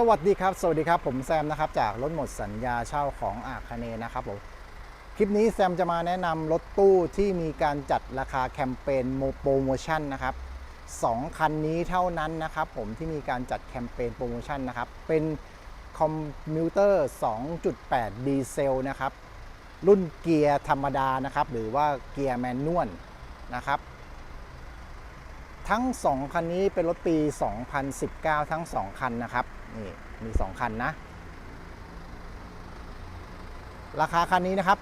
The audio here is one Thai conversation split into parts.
สวัสดีครับ สวัสดีครับ ผมแซมนะครับจากรถหมดสัญญาเช่าของอาคเนนะครับผม คลิปนี้แซมจะมาแนะนำรถตู้ที่มีการจัดราคาแคมเปญโมโปรโมชั่นนะครับสองคันนี้เท่านั้นนะครับผมที่มีการจัดแคมเปญโปรโมชั่นนะครับ เป็นคอมมิวเตอร์ 2.8 ดีเซลนะครับ รุ่นเกียร์ธรรมดานะครับ หรือว่าเกียร์แมนนวลนะครับทั้ง 2 คันนี้เป็นรถปี 2019 ทั้ง 2 คันนะครับ นี่มี2คันนะ ราคาคันนี้นะครับ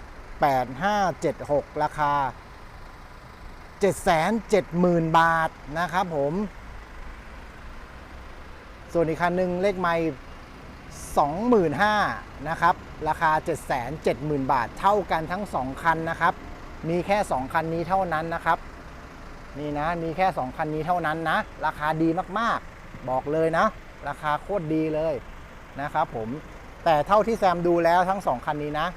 8576 ราคา 770,000 บาทนะครับผม ส่วนอีกคันหนึ่งเลขไม่25,000นะครับ ราคา 770,000 บาท เท่ากันทั้ง 2 คันนะครับ มีแค่ 2 คันนี้เท่านั้นนะครับ นี่นะ มีแค่ 2 คันนี้เท่านั้นนะ ราคาดีมาก ๆ บอกเลยนะ ราคาโคตรดีเลยนะครับผมแต่เท่าที่แซมดูแล้วทั้ง 2 คันนี้นะ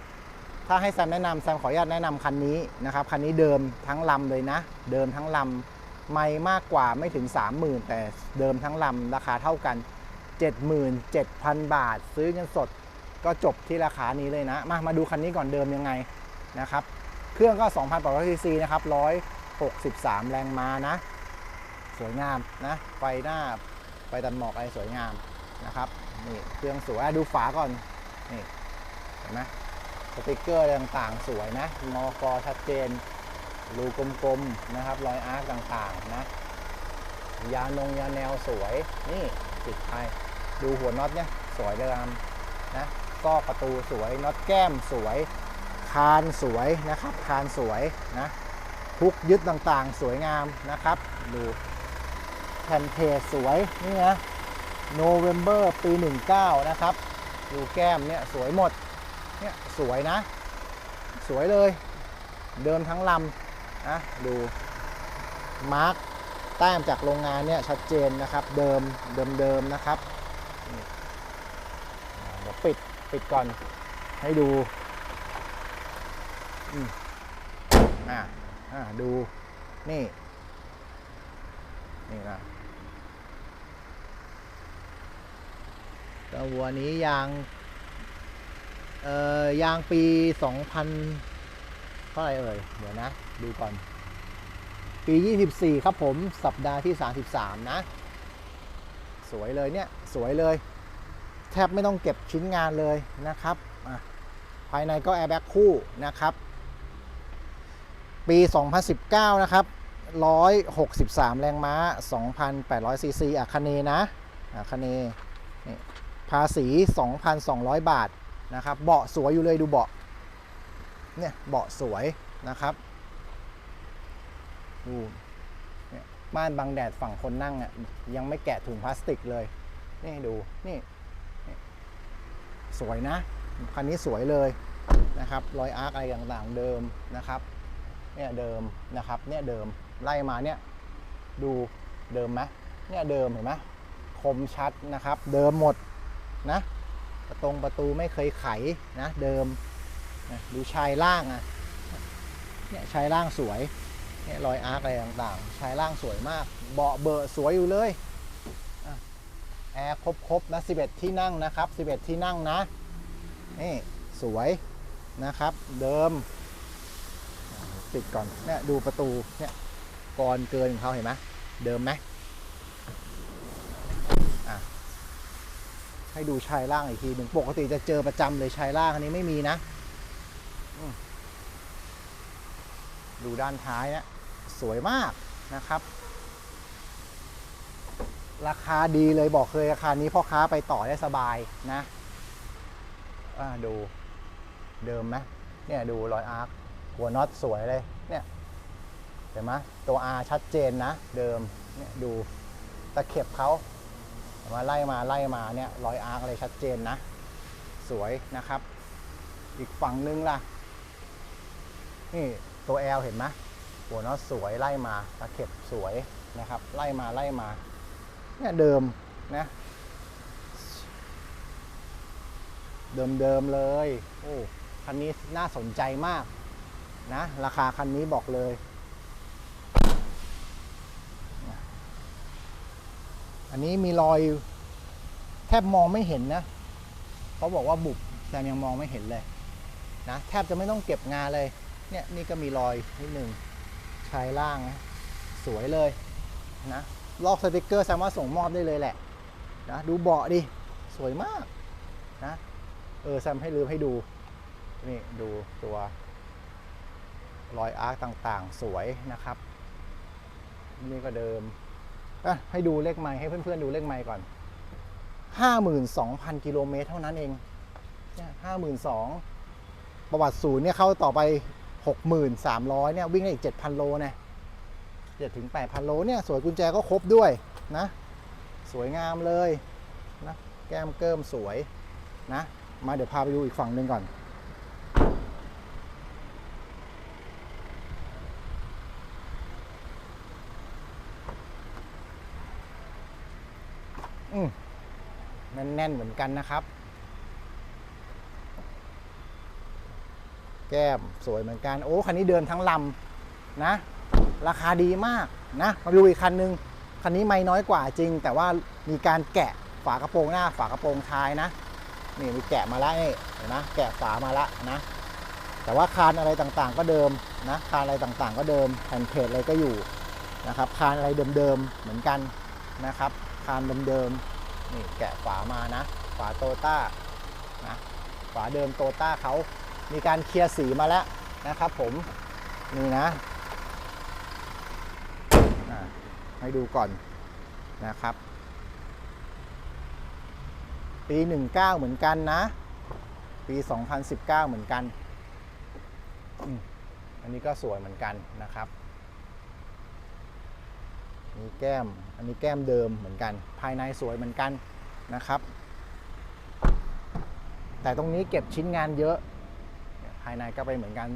ถ้าให้แซมแนะนำแซมขออนุญาตแนะนำคันนี้นะครับคันนี้เดิมทั้งลำเลยนะ เดิมทั้งลำไม่มากกว่าไม่ถึง 30,000 แต่เดิมทั้งลำราคาเท่ากัน 77,000 บาท ซื้อเงินสดก็จบที่ราคานี้เลยนะ มามาดูคันนี้ก่อนเดิมยังไงนะครับเครื่องก็ 2,800ซีซีนะครับ163 แรงม้านะ สวยงามนะไฟหน้า ไฟตันหมอกอะไรสวยงามนะครับนี่เครื่องสวยดูฝาก่อนนี่เห็นไหมสติกเกอร์ต่างๆ สวยนะมอกอชัดเจน รูกลมๆนะครับรอยอาร์คต่างๆนะยานงยาแนวสวยนี่ติดไทยดูหัวน็อตเนี่ยสวยเลยามนะซอกประตูสวยน็อตแก้มสวย คานสวยนะครับ คานสวยนะทุกยึดต่างๆ สวยงามนะครับ ดู ผ่นเพจสวยนี่นะ November ปี 19 นะครับ ดูแก้มเนี่ยสวยหมด เนี่ยสวยนะ สวยเลย เดิมทั้งลำนะดูมาร์กแต้มจากโรงงานเนี่ยชัดเจนนะครับ เดิมเดิมเดิมนะครับเดี๋ยวปิดปิดก่อนให้ดูอืมอ่าอ่าดูนี่ นี่นะ ตัวนี้ยาง เอ่อยางปี2000เท่าไรเอ่ย เดี๋ยวนะ ดูก่อน ปี 24 ครับผมสัปดาห์ที่ 33 นะ สวยเลยเนี่ย สวยเลย แทบไม่ต้องเก็บชิ้นงานเลยนะครับอะภายในก็แอร์แบ็กคู่นะครับ ปี 2019 นะครับ163 แรงม้า 2,800ซีซีอะคาเนนะอะคาเน่ ภาษี 2,200 บาทนะครับ เบาะสวยอยู่เลยดูเบาะ เนี่ยเบาะสวยนะครับ ดูเนี่ยบ้านบังแดดฝั่งคนนั่งอะยังไม่แกะถุงพลาสติกเลย นี่ดูนี่นี่ สวยนะ คันนี้สวยเลยนะครับ รอยอาร์คอะไรต่างๆเดิมนะครับเนี่ยเดิมนะครับเนี่ยเดิมไล่มาเนี่ยดูเดิมไหมเนี่ยเดิมเห็นไหมคมชัดนะครับ เดิมหมด นะประตงประตูไม่เคยไขนะเดิมนะดูชายล่างอะเนี่ยชายล่างสวยเนี่ยรอยอาร์คอะไรต่างๆ ชายล่างสวยมาก เบาะเบอะสวยอยู่เลยอแอร์ครบๆนะ11 ที่นั่งนะครับ 11 ที่นั่งนะนี่สวยนะครับ เดิมปิดก่อนเนี่ยดูประตูเนี่ยกรเกินของเขาเห็นไหมเดิมไหมอะ ให้ดูชายล่างอีกทีหนึ่งปกติจะเจอประจำเลยชายล่างอันนี้ไม่มีนะ ดูด้านท้ายนะสวยมากนะครับ ราคาดีเลยบอกเคยราคานี้พ่อค้าไปต่อได้สบายนะดูเดิมไหมเนี่ยดูรอยอาร์คหัวน็อตสวยเลยเนี่ยเห็นไหมตัว R ชัดเจนนะ เดิมเนี่ยดูตะเข็บเขา มาไล่มาไล่มาเนี่ยรอยอาร์คอะไรชัดเจนนะ สวยนะครับ อีกฝั่งนึงล่ะ นี่ตัว L เห็นไหมหัวน็อตสวยไล่มาตะเข็บสวยนะครับ ไล่มาไล่มาเนี่ยเดิมนะ เดิมเดิมเลย โอ้คันนี้น่าสนใจมากนะ ราคาคันนี้บอกเลย อันนี้มีรอยแทบมองไม่เห็นนะเขาบอกว่าบุบแซมยังมองไม่เห็นเลยนะแทบจะไม่ต้องเก็บงานเลย เนี่ยนี่ก็มีรอยนิดหนึ่งชายล่างนะสวยเลยนะลอกสติกเกอร์สามารถส่งมอบได้เลยแหละนะดูเบาะดิ สวยมากนะเออแซมให้ลืมให้ดูนี่ดูตัวรอยอาร์คต่างๆ สวยนะครับ นี่ก็เดิม ให้ดูเลขไม้ให้เพื่อนๆดูเลขไม้ก่อน 52,000 กิโลเมตรเท่านั้นเองเนี่ย52,000ประวัติศูนย์เนี่ยเข้าต่อไป 6,300เนี่ยวิ่งได้อีก 7,000 โลนะ7ถึง 8,000 โลเนี่ยสวยกุญแจก็ครบด้วยนะ สวยงามเลยนะแก้มเกิมสวยนะ มาเดี๋ยวพาไปดูอีกฝั่งหนึ่งก่อน แน่นๆเหมือนกันนะครับ แก้มสวยเหมือนกัน โอ้ คันนี้เดินทั้งลำนะ ราคาดีมากนะ มาดูอีกคันนึง คันนี้ไม่น้อยกว่าจริง แต่ว่ามีการแกะฝากระโปรงหน้า ฝากระโปรงท้ายนะ นี่มีแกะมาแล้วนี่เห็นไหมแกะฝามาล้วนะ แต่ว่าคานอะไรต่างๆ ก็เดิมนะ คานอะไรต่างๆ ก็เดิม แผ่นเพจอะไรก็อยู่นะครับ คานอะไรเดิมๆ เหมือนกันนะครับานเดิมๆนี่แกะฝามานะ ฝาโตต้านะฝาเดิมโตต้าเขามีการเคลียร์สีมาแล้วนะครับผมนี่นะให้ดูก่อนนะครับ ปี 19 เหมือนกันนะ ปี 2019 เหมือนกัน อันนี้ก็สวยเหมือนกันนะครับ มีแก้ม อันนี้แก้มเดิมเหมือนกัน ภายในสวยเหมือนกันนะครับ แต่ตรงนี้เก็บชิ้นงานเยอะ ภายในก็ไปเหมือนกัน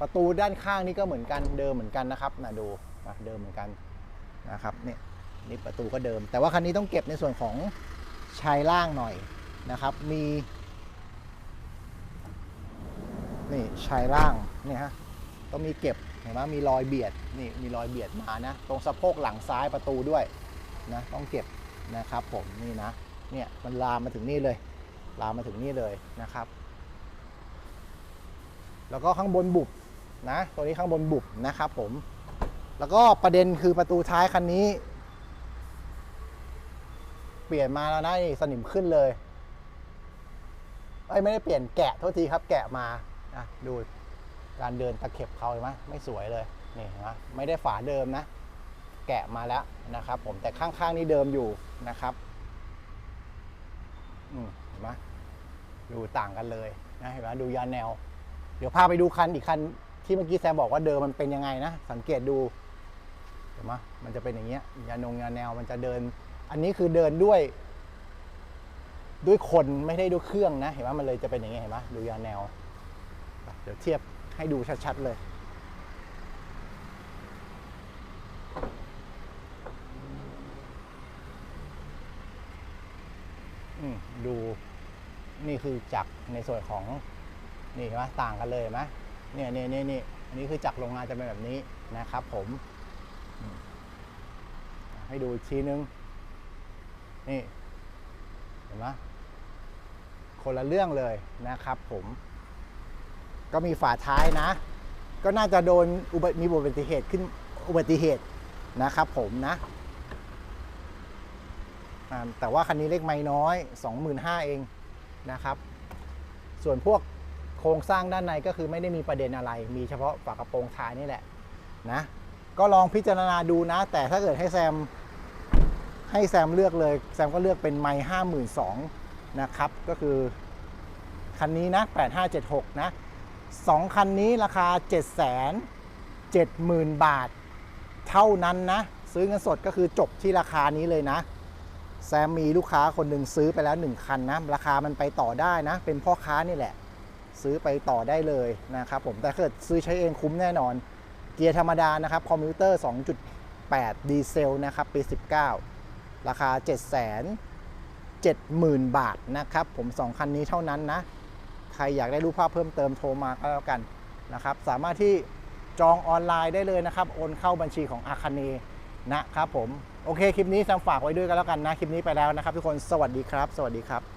ประตูด้านข้างนี่ก็เหมือนกันเดิมเหมือนกันนะครับนะดูนะเดิมเหมือนกันนะครับเนี่ยนี่ประตูก็เดิม แต่ว่าคันนี้ต้องเก็บในส่วนของชายล่างหน่อยนะครับ มีนี่ชายล่างเนี่ยฮะก็มีเก็บ เห็นไหมมีรอยเบียดนี่มีรอยเบียดมานะตรงสะโพกหลังซ้ายประตูด้วยนะต้องเก็บนะครับผมนี่นะเนี่ยมันลามมาถึงนี่เลยลามมาถึงนี่เลยนะครับ แล้วก็ข้างบนบุบนะตัวนี้ข้างบนบุบนะครับผม แล้วก็ประเด็นคือประตูท้ายคันนี้ เปลี่ยนมาแล้วนะนสนิมขึ้นเลยเอ้ไม่ได้เปลี่ยนแกะโทษทีครับแกะมานะดู การเดินตะเข็บเขาเห็นไหมไม่สวยเลยนี่เห็นไหมไม่ได้ฝาเดิมนะ แกะมาแล้วนะครับ ผมแต่ข้างๆนี่เดิมอยู่นะครับอืมเห็นไหมดูต่างกันเลยนะเห็นไหมดูยาแนว เดี๋ยวพาไปดูคันอีกคันที่เมื่อกี้แซมบอกว่าเดิมมันเป็นยังไงนะ สังเกตดูเห็นไหมมันจะเป็นอย่างเงี้ยยานงยาแนวมันจะเดิน อันนี้คือเดินด้วย ด้วยคนไม่ได้ด้วยเครื่องนะ เห็นไหมมันเลยจะเป็นอย่างเงี้ยเห็นไหมดูยาแนวเดี๋ยวเทียบ ให้ดูชัดๆเลยอืมดูนี่คือจักรในส่วนของนี่เห็นไหมต่างกันเลยไหมเนี่ยเนี่ยเนี่ยนี่อันนี้คือจักรโรงงานจะเป็นแบบนี้นะครับผมอืมให้ดูอีกทีนึง นี่ เห็นไหมคนละเรื่องเลยนะครับผม ก็มีฝาท้ายนะ ก็น่าจะโดนอุบัติมีอุบัติเหตุขึ้นอุบัติเหตุนะครับผมนะแต่ว่าคันนี้เลขไม่น้อย 25,000 เองนะครับ ส่วนพวกโครงสร้างด้านในก็คือไม่ได้มีประเด็นอะไร มีเฉพาะฝากระโปรงท้ายนี่แหละนะ ก็ลองพิจารณาดูนะ แต่ถ้าเกิดให้แซมให้แซมเลือกเลย แซมก็เลือกเป็นไม้ห้าหมื่นสองนะครับ ก็คือคันนี้นะ 8576 นะ สองคันนี้ราคา 7 7 0 0 0 บาท เท่านั้นนะ ซื้อเงินสดก็คือจบที่ราคานี้เลยนะ แซมมีลูกค้าคนหนึ่งซื้อไปแล้ว 1 คันนะ ราคามันไปต่อได้นะ เป็นพ่อค้านี่แหละ ซื้อไปต่อได้เลยนะครับผมแต่เกิดซื้อใช้เองคุ้มแน่นอน เกียร์ธรรมดานะครับคอมพิวเตอร์ 2.8 ดีเซลนะครับปี 19 ราคา7 7 0 0 0 0 บาทนะครับผม 2 คันนี้เท่านั้นนะ ใครอยากได้รูปภาพเพิ่มเติมโทรมาก็แล้วกันนะครับ สามารถที่จองออนไลน์ได้เลยนะครับ โอนเข้าบัญชีของอาคาเนนะครับผม โอเค คลิปนี้แซมฝากไว้ด้วยกันแล้วกันนะ คลิปนี้ไปแล้วนะครับทุกคน สวัสดีครับ สวัสดีครับ